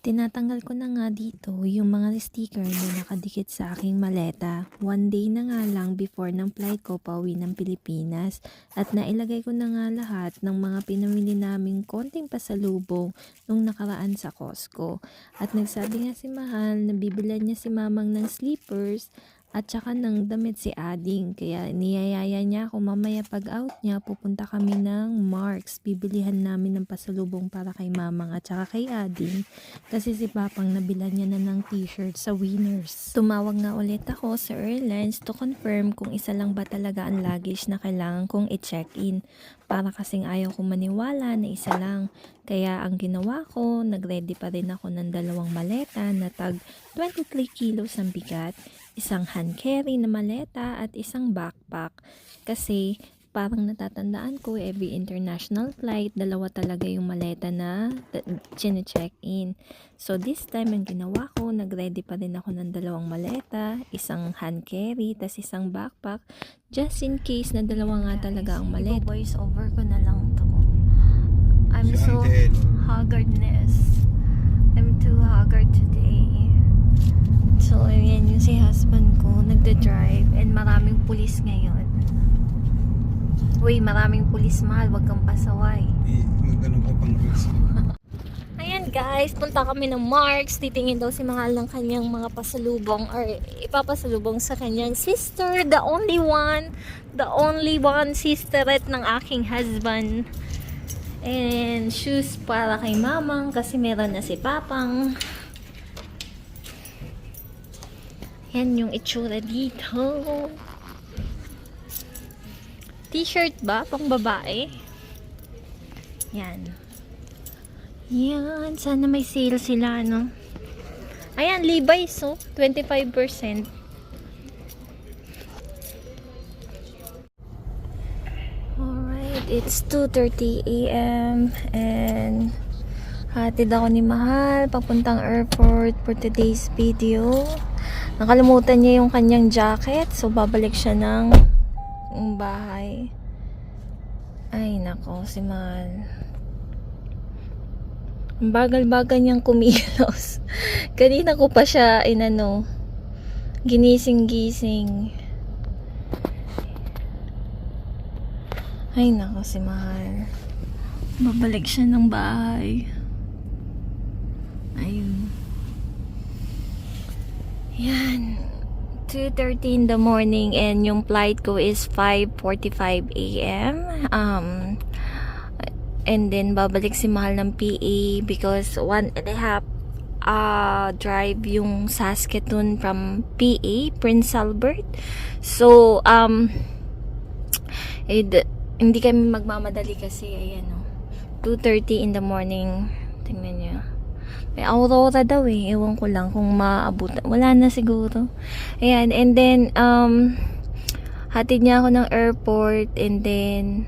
Tinatanggal ko na nga dito yung mga sticker na nakadikit sa aking maleta. One day na nga lang before ng flight ko pauwi ng Pilipinas at nailagay ko na nga lahat ng mga pinamili naming konting pasalubong nung nakaraan sa Costco. At nagsabi nga si Mahal na bibilan niya si Mamang ng slippers at saka ng damit si Ading. Kaya niyayaya niya ako mamaya pag out niya, pupunta kami ng Marks. Bibilihan namin ng pasalubong para kay Mamang at saka kay Ading. Kasi si Papang nabilan niya na ng t-shirt sa Winners. Tumawag nga ulit ako sa airlines to confirm kung isa lang ba talaga ang luggage na kailangan kong i-check-in. Para kasing ayaw ko maniwala na isa lang. Kaya ang ginawa ko, nagready pa rin ako ng dalawang maleta na tag 23 kilos ang bigat, isang hand carry na maleta at isang backpack. Kasi parang natatandaan ko every international flight, dalawa talaga yung maleta na check in. So this time ang ginawa ko, nagready pa rin ako ng dalawang maleta, isang hand carry, tas isang backpack, just in case na dalawa nga talaga ang maleta. Voice over ko na lang to. I'm so haggardness. I'm too haggard today. So, ayan yung si husband ko, nagda-drive, and maraming pulis ngayon. Uy, maraming pulis mahal, wag kang pasaway. Eh, pang. Ayan guys, punta kami ng Marks. Titingin daw si Mahal ng kanyang mga pasalubong or ipapasalubong sa kanyang sister, the only one, the only one sisterette ng aking husband. And shoes para kay mamang kasi meron na si papang. Yan yung itsura dito. T-shirt ba? Pang babae? Yan. Yan. Sana may sale sila, no? Ayan, Levi's, oh. 25%. Alright, it's 2.30 a.m. And hatid ako ni Mahal papuntang airport for today's video. Nakalimutan niya yung kanyang jacket. So, babalik siya ng bahay. Ay, nako, si Mahal. Ang bagal-bagal niyang kumilos. Kanina ko pa siya inano, ginising-gising. Ay, nako, si Mahal. Babalik siya ng bahay. Ayun. Yan. 2.30 in the morning and yung flight ko is 5.45 a.m. Um, and then babalik si Mahal ng PA because one and a half uh, drive yung Saskatoon from PA, Prince Albert. So, um, eh, d- hindi kami magmamadali kasi, ayan o. 2.30 in the morning. Tingnan. May aurora daw eh. Ewan ko lang kung maabot. Wala na siguro. Ayan. And then, um, hatid niya ako ng airport. And then,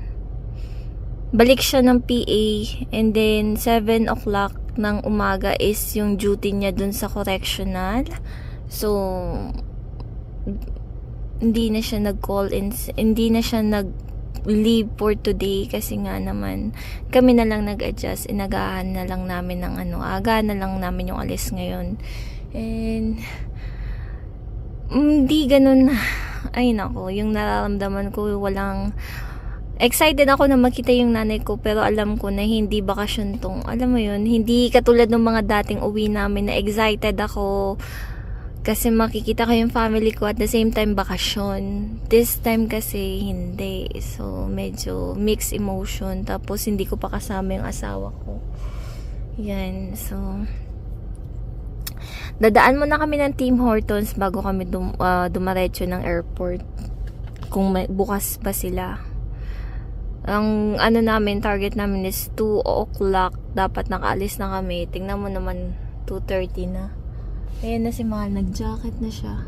balik siya ng PA. And then, 7 o'clock ng umaga is yung duty niya dun sa correctional. So, hindi na siya nag-call in. Hindi na siya nag leave for today kasi nga naman kami na lang nag-adjust inagahan na lang namin ng ano aga na lang namin yung alis ngayon. And hindi ganun ay nako yung nararamdaman ko walang excited ako na makita yung nanay ko pero alam ko na hindi bakasyon tong alam mo yun hindi katulad ng mga dating uwi namin na excited ako kasi makikita ko yung family ko at the same time bakasyon. This time kasi hindi. So, medyo mixed emotion. Tapos, hindi ko pa kasama yung asawa ko. Yan. So, dadaan muna kami ng Team Hortons bago kami dum, uh, dumaretso ng airport. Kung may, bukas pa sila. Ang ano namin, target namin is 2 o'clock. Dapat nakaalis na kami. Tingnan mo naman, 2.30 na. Ayan na si Mahal, nag-jacket na siya.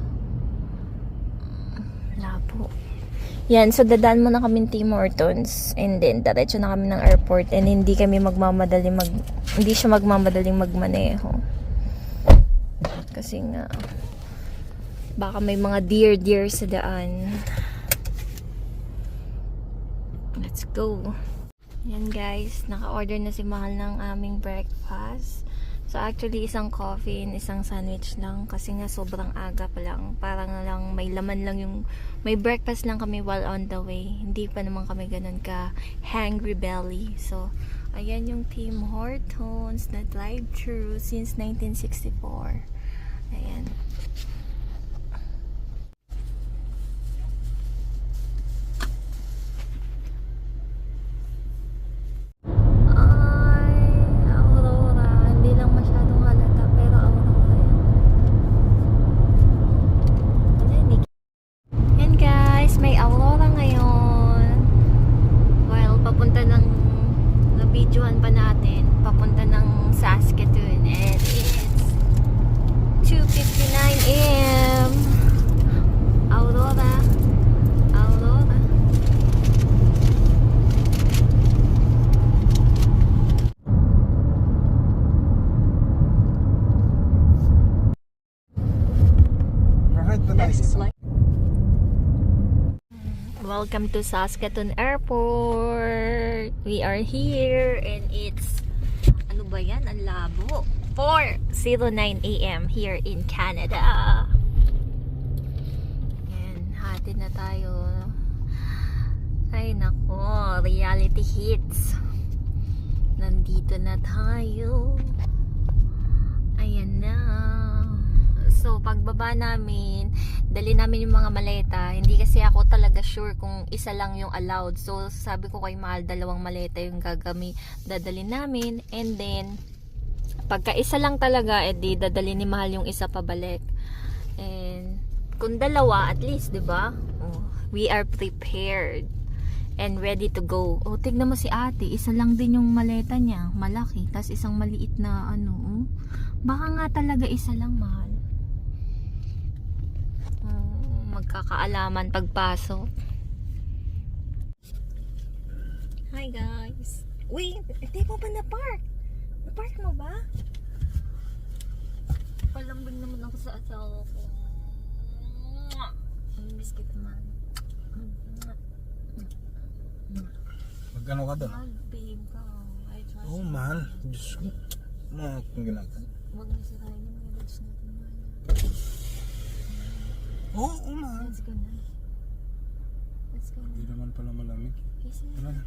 Labo. Yan, so dadaan muna kami Team Hortons and then diretso na kami ng airport and hindi kami magmamadali mag hindi siya magmamadaling magmaneho. Kasi nga baka may mga deer deer sa daan. Let's go. Yan guys, naka-order na si Mahal ng aming breakfast. So actually isang coffee and isang sandwich lang kasi nga sobrang aga pa lang. Parang lang may laman lang yung may breakfast lang kami while on the way. Hindi pa naman kami ganun ka hangry belly. So ayan yung Tim Hortons na drive through since 1964. Ayan. Ay, Aurora. Hindi lang masyadong halata, pero Aurora yan. Ano yun, Nikki? Yan guys, may Aurora ngayon. While papunta ng, nabidyohan pa natin, papunta ng Saskatoon. And it's 2.59 a.m. Aurora. Aurora. Right na tayo. Welcome to Saskatoon Airport. We are here and it's ano ba yan? Ang labo. 4:09 a.m. here in Canada. Yan, hati na tayo. Ay nako, reality hits. Nandito na tayo. Ayan na. So, pagbaba namin, dali namin yung mga maleta. Hindi kasi ako talaga sure kung isa lang yung allowed. So, sabi ko kay Mahal, dalawang maleta yung gagami, dadali namin. And then, pagka isa lang talaga, edi dadali ni Mahal yung isa pabalik. And, kung dalawa, at least, di ba? Oh, we are prepared and ready to go. Oh, tignan mo si ate, isa lang din yung maleta niya, malaki, tas isang maliit na ano, oh. Baka nga talaga isa lang mahal. Oh, magkakaalaman pagpasok. Hi guys. Uy, hindi mo ba na-park? Na-park mo ba? Palambing naman ako sa asawa ko. Miss kita man. Magkano ka doon? Mahal, babe ka. Oo, oh, mahal. Diyos ko. Mga kung ginagawa. Huwag na sirayin yung marriage natin, mahal. Oo, oh, mahal. Let's go na. Let's go Hindi na. naman pala malamig. Kasi Ano na?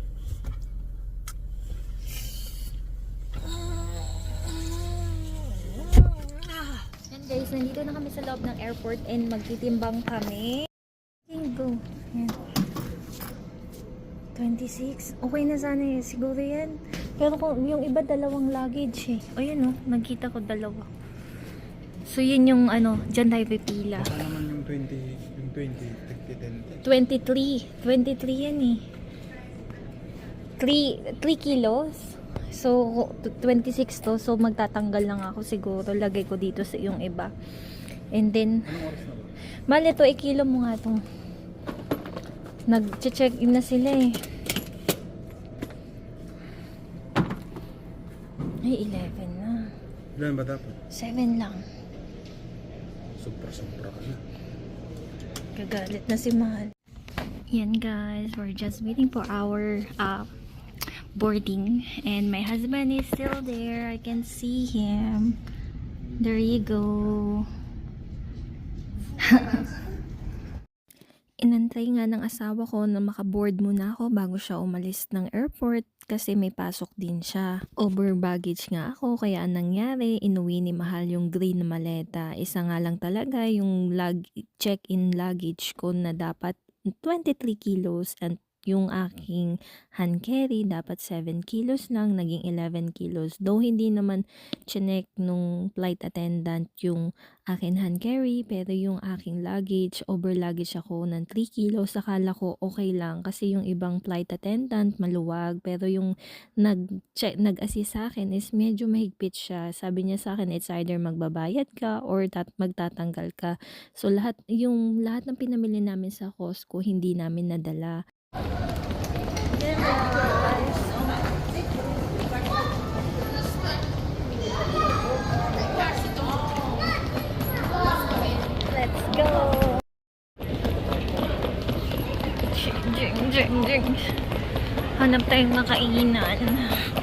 And guys, nandito na kami sa loob ng airport and magtitimbang kami. Go. Yan. 26. Okay na sana eh. Siguro yan. Pero kung yung iba dalawang luggage eh. O yun oh, nagkita ko dalawa. So yun yung ano, dyan tayo pipila. Baka naman 20, yung 20, 30, 10. 23. 23 yan eh. 3, 3 kilos. So, t- 26 to. So, magtatanggal lang ako siguro. Lagay ko dito sa yung iba. And then, Anong oras na ba? mali to, ikilo mo nga to. Nag-check in na sila eh. Ay, 11 na. Ilan ba dapat? 7 lang. Sobra-sobra ka na. Gagalit na si Mahal. Yan guys, we're just waiting for our uh, boarding. And my husband is still there. I can see him. There you go. Inantay nga ng asawa ko na makaboard muna ako bago siya umalis ng airport kasi may pasok din siya. Over baggage nga ako kaya anong nangyari, inuwi ni Mahal yung green na maleta. Isa nga lang talaga yung lag check-in luggage ko na dapat 23 kilos and yung aking hand carry dapat 7 kilos lang, naging 11 kilos. Though hindi naman chinek nung flight attendant yung akin hand carry, pero yung aking luggage, over luggage ako ng 3 kilos, akala ko okay lang kasi yung ibang flight attendant maluwag, pero yung nag-check, nag-assist sa akin is medyo mahigpit siya. Sabi niya sa akin, it's either magbabayad ka or tat magtatanggal ka. So lahat, yung lahat ng pinamili namin sa Costco, hindi namin nadala. Jing, jing, jing. Hanap tayong makainan.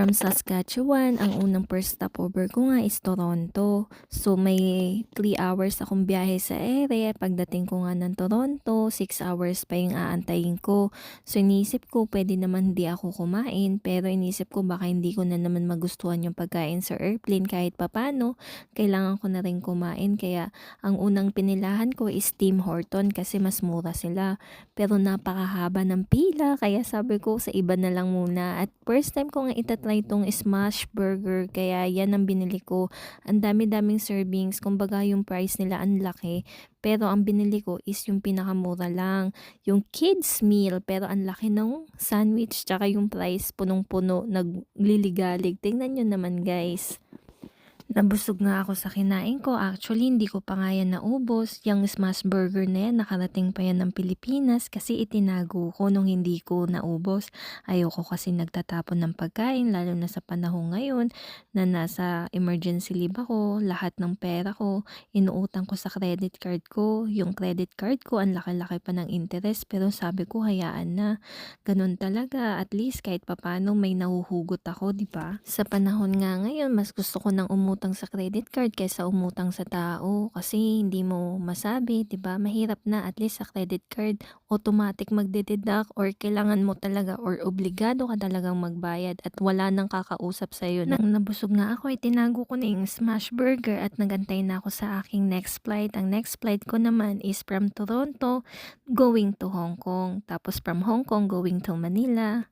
From Saskatchewan, ang unang first stopover ko nga is Toronto. So may 3 hours akong biyahe sa ere. Pagdating ko nga ng Toronto, 6 hours pa yung aantayin ko. So inisip ko pwede naman hindi ako kumain. Pero inisip ko baka hindi ko na naman magustuhan yung pagkain sa airplane kahit papano. Kailangan ko na rin kumain. Kaya ang unang pinilahan ko is Tim Horton kasi mas mura sila. Pero napakahaba ng pila. Kaya sabi ko sa iba na lang muna. At first time ko nga itatry itong smash burger. Kaya yan ang binili ko. Ang dami-daming servings. Kumbaga yung price nila ang laki. Pero ang binili ko is yung pinakamura lang. Yung kids meal. Pero ang laki ng sandwich. Tsaka yung price punong-puno. Nagliligalig. Tingnan nyo naman guys. Nabusog nga ako sa kinain ko. Actually, hindi ko pa nga yan naubos. Yung smash burger na yan, nakarating pa yan ng Pilipinas kasi itinago ko nung hindi ko naubos. Ayoko kasi nagtatapon ng pagkain, lalo na sa panahon ngayon na nasa emergency leave ako. Lahat ng pera ko, inuutang ko sa credit card ko. Yung credit card ko, ang laki-laki pa ng interest. Pero sabi ko, hayaan na. Ganun talaga. At least kahit papano may nahuhugot ako, di ba? Sa panahon nga ngayon, mas gusto ko nang umutang sa credit card kaysa umutang sa tao kasi hindi mo masabi, 'di ba? Mahirap na at least sa credit card automatic magde-deduct or kailangan mo talaga or obligado ka talagang magbayad at wala nang kakausap sa iyo. Nang nabusog nga ako, itinago ko na yung smash burger at nagantay na ako sa aking next flight. Ang next flight ko naman is from Toronto going to Hong Kong. Tapos from Hong Kong going to Manila.